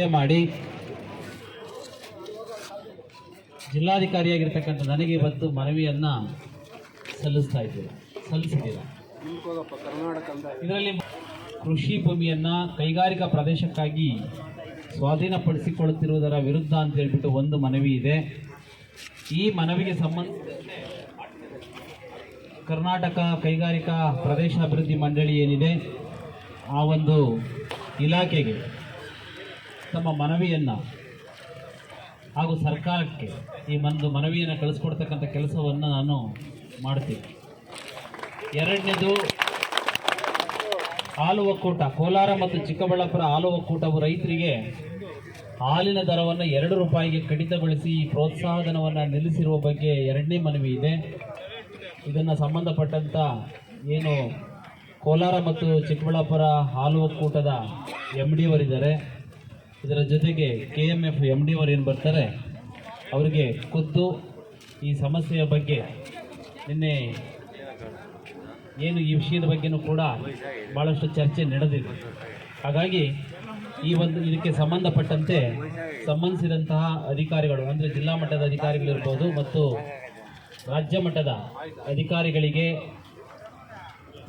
ಚರ್ಚೆ ಮಾಡಿ ಜಿಲ್ಲಾಧಿಕಾರಿಯಾಗಿರ್ತಕ್ಕಂಥ ನನಗೆ ಇವತ್ತು ಮನವಿಯನ್ನು ಸಲ್ಲಿಸ್ತಾ ಇದ್ದೀರಾ? ಸಲ್ಲಿಸಿದ್ದೀರಾ? ಇದರಲ್ಲಿ ಕೃಷಿ ಭೂಮಿಯನ್ನು ಕೈಗಾರಿಕಾ ಪ್ರದೇಶಕ್ಕಾಗಿ ಸ್ವಾಧೀನಪಡಿಸಿಕೊಳ್ಳುತ್ತಿರುವುದರ ವಿರುದ್ಧ ಅಂತ ಹೇಳ್ಬಿಟ್ಟು ಒಂದು ಮನವಿ ಇದೆ. ಈ ಮನವಿಗೆ ಸಂಬಂಧ ಕರ್ನಾಟಕ ಕೈಗಾರಿಕಾ ಪ್ರದೇಶಾಭಿವೃದ್ಧಿ ಮಂಡಳಿ ಏನಿದೆ, ಆ ಒಂದು ಇಲಾಖೆಗೆ ತಮ್ಮ ಮನವಿಯನ್ನು ಹಾಗೂ ಸರ್ಕಾರಕ್ಕೆ ಈ ಒಂದು ಮನವಿಯನ್ನು ಕಳಿಸ್ಕೊಡ್ತಕ್ಕಂಥ ಕೆಲಸವನ್ನು ನಾನು ಮಾಡ್ತೀನಿ. ಎರಡನೇದು ಹಾಲು ಒಕ್ಕೂಟ ಕೋಲಾರ ಮತ್ತು ಚಿಕ್ಕಬಳ್ಳಾಪುರ ಹಾಲು ಒಕ್ಕೂಟವು ರೈತರಿಗೆ ಹಾಲಿನ ದರವನ್ನು ಎರಡು ರೂಪಾಯಿಗೆ ಕಡಿತಗೊಳಿಸಿ ಈ ಪ್ರೋತ್ಸಾಹಧನವನ್ನು ನಿಲ್ಲಿಸಿರುವ ಬಗ್ಗೆ ಎರಡನೇ ಮನವಿ ಇದೆ. ಇದನ್ನು ಸಂಬಂಧಪಟ್ಟಂಥ ಏನು ಕೋಲಾರ ಮತ್ತು ಚಿಕ್ಕಬಳ್ಳಾಪುರ ಹಾಲು ಒಕ್ಕೂಟದ ಎಂ ಡಿ ಅವರಿದ್ದಾರೆ. ಇದರ ಜೊತೆಗೆ K M F M D ಅವರು ಏನು ಬರ್ತಾರೆ, ಅವರಿಗೆ ಖುದ್ದು ಈ ಸಮಸ್ಯೆಯ ಬಗ್ಗೆ ನಿನ್ನೆ ಏನು ಈ ವಿಷಯದ ಬಗ್ಗೆನೂ ಕೂಡ ಭಾಳಷ್ಟು ಚರ್ಚೆ ನಡೆದಿದೆ. ಹಾಗಾಗಿ ಈ ಒಂದು ಇದಕ್ಕೆ ಸಂಬಂಧಪಟ್ಟಂತೆ ಸಂಬಂಧಿಸಿದಂತಹ ಅಧಿಕಾರಿಗಳು, ಅಂದರೆ ಜಿಲ್ಲಾ ಮಟ್ಟದ ಅಧಿಕಾರಿಗಳಿರ್ಬೋದು ಮತ್ತು ರಾಜ್ಯ ಮಟ್ಟದ ಅಧಿಕಾರಿಗಳಿಗೆ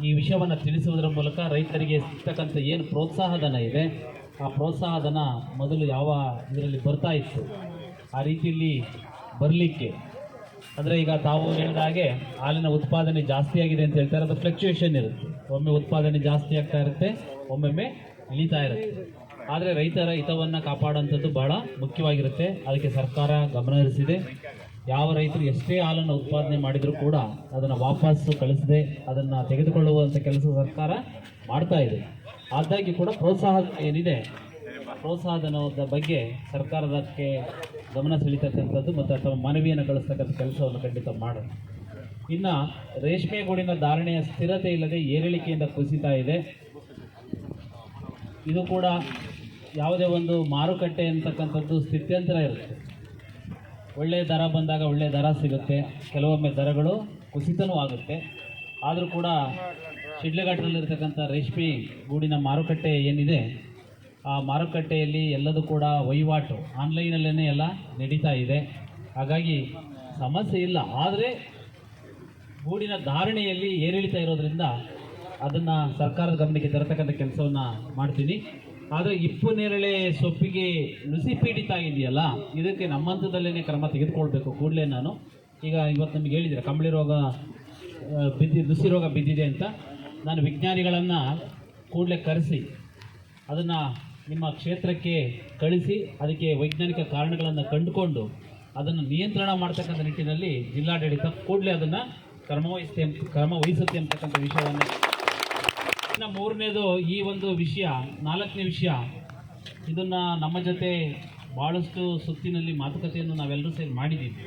ಈ ವಿಷಯವನ್ನು ತಿಳಿಸುವುದರ ಮೂಲಕ ರೈತರಿಗೆ ಸಿಗ್ತಕ್ಕಂಥ ಏನು ಪ್ರೋತ್ಸಾಹಧನ ಇದೆ ಆ ಪ್ರೋತ್ಸಾಹ ಧನ ಮೊದಲು ಯಾವ ಇದರಲ್ಲಿ ಬರ್ತಾ ಇತ್ತು? ಆ ರೀತಿಯಲ್ಲಿ ಬರಲಿಕ್ಕೆ. ಅಂದರೆ ಈಗ ತಾವು ಹೇಳಿದ ಹಾಗೆ ಹಾಲಿನ ಉತ್ಪಾದನೆ ಜಾಸ್ತಿ ಆಗಿದೆ ಅಂತ ಹೇಳ್ತಾರೆ, ಅದು ಫ್ಲಕ್ಚುಯೇಷನ್ ಇರುತ್ತೆ. ಒಮ್ಮೆ ಉತ್ಪಾದನೆ ಜಾಸ್ತಿ ಆಗ್ತಾ ಇರುತ್ತೆ, ಒಮ್ಮೊಮ್ಮೆ ಇಳಿತಾ ಇರುತ್ತೆ. ಆದರೆ ರೈತರ ಹಿತವನ್ನು ಕಾಪಾಡುವಂಥದ್ದು ಬಹಳ ಮುಖ್ಯವಾಗಿರುತ್ತೆ. ಅದಕ್ಕೆ ಸರ್ಕಾರ ಗಮನ ಹರಿಸಿದೆ. ಯಾವ ರೈತರು ಎಷ್ಟೇ ಹಾಲನ್ನು ಉತ್ಪಾದನೆ ಮಾಡಿದರೂ ಕೂಡ ಅದನ್ನು ವಾಪಸ್ಸು ಕಳಿಸದೆ ಅದನ್ನು ತೆಗೆದುಕೊಳ್ಳುವಂಥ ಕೆಲಸ ಸರ್ಕಾರ ಮಾಡ್ತಾ ಇದೆ. ಆದಾಗಿ ಕೂಡ ಪ್ರೋತ್ಸಾಹ ಏನಿದೆ? ಪ್ರೋತ್ಸಾಹಧನದ ಬಗ್ಗೆ ಸರ್ಕಾರದಕ್ಕೆ ಗಮನ ಸೆಳೀತಕ್ಕಂಥದ್ದು ಮತ್ತು ಅಥವಾ ಮನವಿಯನ್ನು ಕಳಿಸ್ತಕ್ಕಂಥ ಕೆಲಸವನ್ನು ಖಂಡಿತ ಮಾಡೋಣ. ಇನ್ನು ರೇಷ್ಮೆ ಗೂಡಿನ ಧಾರಣೆಯ ಸ್ಥಿರತೆ ಇಲ್ಲದೆ ಏರಿಳಿಕೆಯಿಂದ ಕುಸಿತಾ ಇದೆ. ಇದು ಕೂಡ ಯಾವುದೇ ಒಂದು ಮಾರುಕಟ್ಟೆ ಅಂತಕ್ಕಂಥದ್ದು ಸ್ಥಿತ್ಯಂತರ ಇರುತ್ತೆ. ಒಳ್ಳೆಯ ದರ ಬಂದಾಗ ಒಳ್ಳೆಯ ದರ ಸಿಗುತ್ತೆ. ಕೆಲವೊಮ್ಮೆ ದರಗಳು ಕುಸಿತನೂ ಆಗುತ್ತೆ. ಆದರೂ ಕೂಡ ಶಿಡ್ಲಘಾಟ್ನಲ್ಲಿರ್ತಕ್ಕಂಥ ರೇಷ್ಮೆ ಗೂಡಿನ ಮಾರುಕಟ್ಟೆ ಏನಿದೆ, ಆ ಮಾರುಕಟ್ಟೆಯಲ್ಲಿ ಎಲ್ಲದೂ ಕೂಡ ವಹಿವಾಟು ಆನ್ಲೈನಲ್ಲೇ ಎಲ್ಲ ನಡೀತಾ ಇದೆ. ಹಾಗಾಗಿ ಸಮಸ್ಯೆ ಇಲ್ಲ. ಆದರೆ ಗೂಡಿನ ಧಾರಣೆಯಲ್ಲಿ ಏರಿಳಿತ ಇರೋದ್ರಿಂದ ಅದನ್ನು ಸರ್ಕಾರದ ಗಮನಕ್ಕೆ ತರತಕ್ಕಂಥ ಕೆಲಸವನ್ನು ಮಾಡ್ತೀನಿ. ಆದರೆ ಇಪ್ಪು ನೇರಳೆ ಸೊಪ್ಪಿಗೆ ನುಸಿ ಪೀಡಿತ ಇದೆಯಲ್ಲ ಇದಕ್ಕೆ ನಮ್ಮ ಹಂತದಲ್ಲೇನೆ ಕ್ರಮ ತೆಗೆದುಕೊಳ್ಬೇಕು ಕೂಡಲೇ ನಾನು. ಈಗ ಇವತ್ತು ನಮಗೆ ಹೇಳಿದರೆ, ಕಂಬಳಿ ರೋಗ ಬಿದ್ದಿ, ನುಸಿ ರೋಗ ಬಿದ್ದಿದೆ ಅಂತ. ನಾನು ವಿಜ್ಞಾನಿಗಳನ್ನು ಕೂಡಲೇ ಕರೆಸಿ, ಅದನ್ನು ನಿಮ್ಮ ಕ್ಷೇತ್ರಕ್ಕೆ ಕಳಿಸಿ, ಅದಕ್ಕೆ ವೈಜ್ಞಾನಿಕ ಕಾರಣಗಳನ್ನು ಕಂಡುಕೊಂಡು, ಅದನ್ನು ನಿಯಂತ್ರಣ ಮಾಡ್ತಕ್ಕಂಥ ನಿಟ್ಟಿನಲ್ಲಿ ಜಿಲ್ಲಾಡಳಿತ ಕೂಡಲೇ ಅದನ್ನು ಕ್ರಮವಹಿಸುತ್ತೆ ಕ್ರಮ ವಹಿಸುತ್ತೆ ಅಂತಕ್ಕಂಥ ವಿಷಯವನ್ನು ಇನ್ನು ಮೂರನೇದು ಈ ಒಂದು ವಿಷಯ, ನಾಲ್ಕನೇ ವಿಷಯ. ಇದನ್ನು ನಮ್ಮ ಜೊತೆ ಭಾಳಷ್ಟು ಸುತ್ತಿನಲ್ಲಿ ಮಾತುಕತೆಯನ್ನು ನಾವೆಲ್ಲರೂ ಸೇರಿ ಮಾಡಿದ್ದೀವಿ.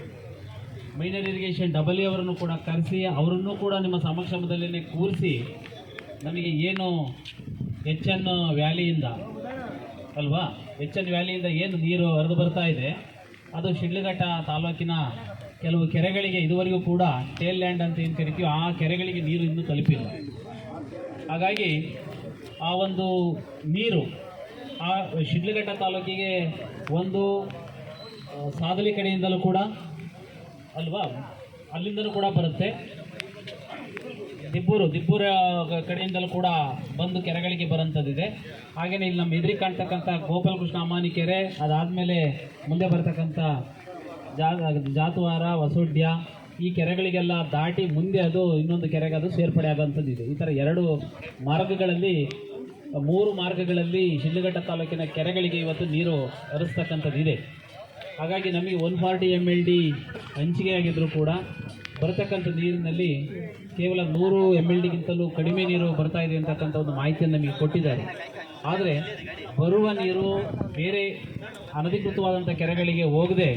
ಮೈನರ್ ಇರಿಗೇಷನ್ ಡಬಲ್ ಅವರನ್ನು ಕೂಡ ಕರೆಸಿ, ಅವರನ್ನು ಕೂಡ ನಿಮ್ಮ ಸಮಕ್ಷಮದಲ್ಲೇ ಕೂರಿಸಿ, ನಮಗೆ ಏನು ಎಚ್ ಎನ್ ವ್ಯಾಲಿಯಿಂದ ಅಲ್ವಾ? ಎಚ್ ಎನ್ ವ್ಯಾಲಿಯಿಂದ ಏನು ನೀರು ಹರಿದು ಬರ್ತಾ ಇದೆ, ಅದು ಶಿಡ್ಲಘಟ್ಟ ತಾಲೂಕಿನ ಕೆಲವು ಕೆರೆಗಳಿಗೆ ಇದುವರೆಗೂ ಕೂಡ ಟೇಲ್ ಲ್ಯಾಂಡ್ ಅಂತ ಏನು ಕರಿತೀವಿ ಆ ಕೆರೆಗಳಿಗೆ ನೀರು ಇನ್ನೂ ತಲುಪಿಲ್ಲ. ಹಾಗಾಗಿ ಆ ಒಂದು ನೀರು ಆ ಶಿಡ್ಲಘಟ್ಟ ತಾಲೂಕಿಗೆ ಒಂದು ಸಾದಲಿ ಕಡೆಯಿಂದಲೂ ಕೂಡ ಅಲ್ವಾ? ಅಲ್ಲಿಂದಲೂ ಕೂಡ ಬರುತ್ತೆ. ದಿಬ್ಬೂರು, ದಿಬ್ಬೂರ ಕಡೆಯಿಂದಲೂ ಕೂಡ ಬಂದು ಕೆರೆಗಳಿಗೆ ಬರೋಂಥದ್ದಿದೆ ಹಾಗೆಯೇ ಇಲ್ಲಿ ನಮ್ಮ ಎದುರಿ ಕಾಣ್ತಕ್ಕಂಥ ಗೋಪಾಲಕೃಷ್ಣ ಅಮಾನಿ ಕೆರೆ ಅದಾದಮೇಲೆ ಮುಂದೆ ಬರ್ತಕ್ಕಂಥ ಜಾ, ಜಾತವಾರ ಈ ಕೆರೆಗಳಿಗೆಲ್ಲ ದಾಟಿ ಮುಂದೆ ಅದು ಇನ್ನೊಂದು ಕೆರೆಗೆ ಅದು ಸೇರ್ಪಡೆ ಆಗೋಂಥದ್ದು ಇದೆ ಈ ಥರ ಎರಡು ಮಾರ್ಗಗಳಲ್ಲಿ, ಮೂರು ಮಾರ್ಗಗಳಲ್ಲಿ ಶಿಡ್ಲಘಟ್ಟ ತಾಲೂಕಿನ ಕೆರೆಗಳಿಗೆ ಇವತ್ತು ನೀರು ಹರಿಸ್ತಕ್ಕಂಥದ್ದು ಇದೆ ಹಾಗಾಗಿ ನಮಗೆ one forty M L D ಹಂಚಿಕೆ ಆಗಿದ್ದರೂ ಕೂಡ ಬರತಕ್ಕಂಥ ನೀರಿನಲ್ಲಿ ಕೇವಲ ನೂರು ಎಂ ಎಲ್ ಡಿಗಿಂತಲೂ ಕಡಿಮೆ ನೀರು ಬರ್ತಾ ಇದೆ ಅಂತಕ್ಕಂಥ ಒಂದು ಮಾಹಿತಿಯನ್ನು ನಮಗೆ ಕೊಟ್ಟಿದ್ದಾರೆ. ಆದರೆ ಬರುವ ನೀರು ಬೇರೆ ಅನಧಿಕೃತವಾದಂಥ ಕೆರೆಗಳಿಗೆ ಹೋಗದೆ